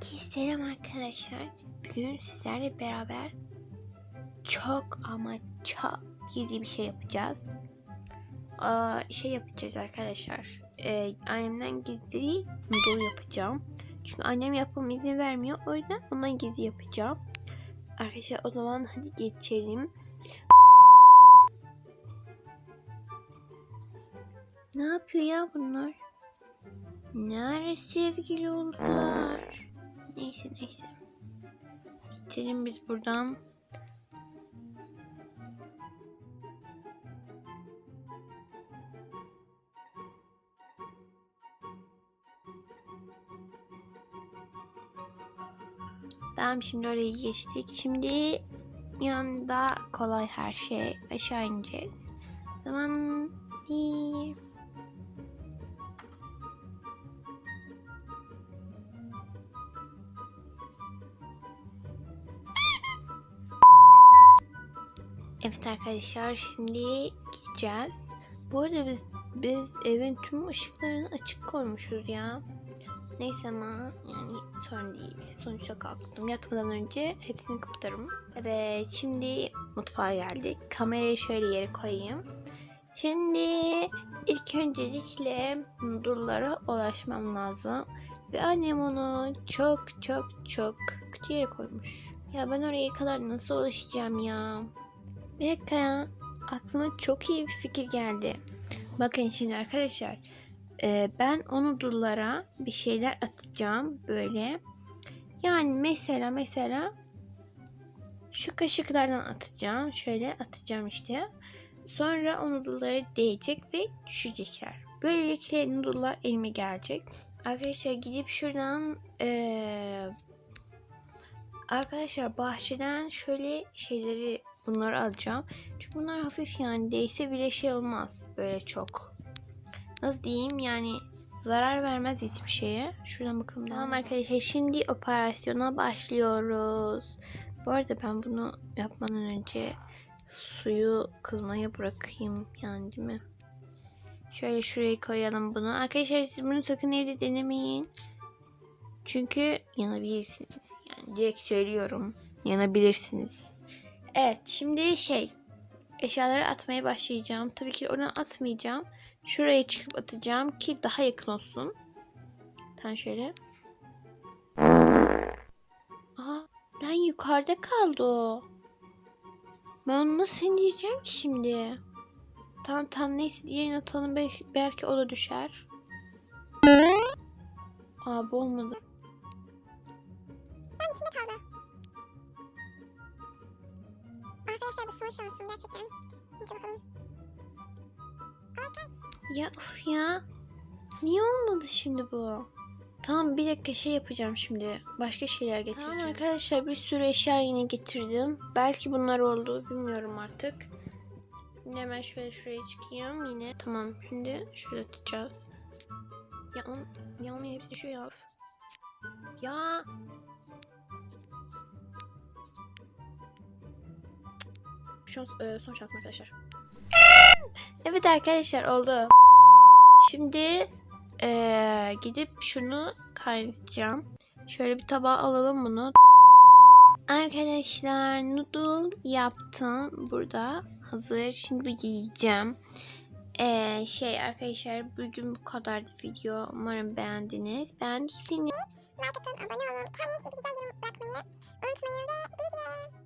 Selam arkadaşlar. Bugün sizlerle beraber çok ama çok gizli bir şey yapacağız. Aa, şey yapacağız arkadaşlar. Ee, annemden gizli noodle yapacağım. Çünkü annem yapmama izin vermiyor. O yüzden ondan gizli yapacağım. Arkadaşlar o zaman hadi geçelim. Ne yapıyor ya bunlar? Nerede sevgili oldular? Neyse neyse. Gidelim biz buradan. Tamam şimdi oraya geçtik. Şimdi yanında kolay her şey. Aşağı ineceğiz. Zaman değil. Evet arkadaşlar şimdi gideceğiz. Bu arada biz biz evin tüm ışıklarını açık koymuşuz ya. Neyse ama yani sorun değil. Sonuçta kalktım. Yatmadan önce hepsini kapatırım. Evet şimdi mutfağa geldik. Kamerayı şöyle yere koyayım. Şimdi ilk öncelikle noodle'lara ulaşmam lazım. Ve annem onu çok çok çok kötü yere koymuş. Ya ben oraya kadar nasıl ulaşacağım ya? Bir dakika ya. Aklıma çok iyi bir fikir geldi. Bakın şimdi arkadaşlar. e, ben onu dullara bir şeyler atacağım. Böyle. Yani mesela mesela şu kaşıklardan atacağım. Şöyle atacağım işte. Sonra o noodle'lara değecek ve düşecekler. Böylelikle noodle'lar elime gelecek. Arkadaşlar gidip şuradan eee, arkadaşlar bahçeden şöyle şeyleri bunları alacağım. Çünkü bunlar hafif yani değse bile şey olmaz böyle çok. Nasıl diyeyim yani zarar vermez hiçbir şeye. Şuradan bakalım. Tamam arkadaşlar şimdi operasyona başlıyoruz. Bu arada ben bunu yapmadan önce suyu kızmaya bırakayım yani değil mi? Şöyle şuraya koyalım bunu. Arkadaşlar siz bunu sakın evde denemeyin. Çünkü yanabilirsiniz. Yani direkt söylüyorum. Yanabilirsiniz. Evet şimdi şey eşyaları atmaya başlayacağım. Tabii ki oradan atmayacağım. Şuraya çıkıp atacağım ki daha yakın olsun. Tam şöyle. Aa, lan yukarıda kaldı o. Ben onu nasıl indireceğim ki şimdi? Tamam tamam neyse diğerini atalım belki, belki o da düşer. Aa bu olmadı. Ben içinde kaldı. Bu son şansım gerçekten. Neyse bakalım. Ya of ya. Niye olmadı şimdi bu? Tamam bir dakika şey yapacağım şimdi. Başka şeyler getireceğim. Tamam arkadaşlar bir sürü eşya yine getirdim. Belki bunlar oldu bilmiyorum artık. Şimdi hemen şöyle şuraya çıkayım yine. Tamam şimdi şöyle atacağız. Ya on, ya onu hepsi şu ya. Ya. Son, e, son şansım arkadaşlar. Evet arkadaşlar oldu. Şimdi eee, gidip şunu kaynatacağım. Şöyle bir tabağa alalım bunu. Arkadaşlar noodle yaptım burada. Hazır. Şimdi yiyeceğim. Eee, şey arkadaşlar bugün bu kadardı video. Umarım beğendiniz. Beğendiyseniz Like atın, abone olun. Kendinize güzel yorum bırakmayı unutmayın ve güle güle.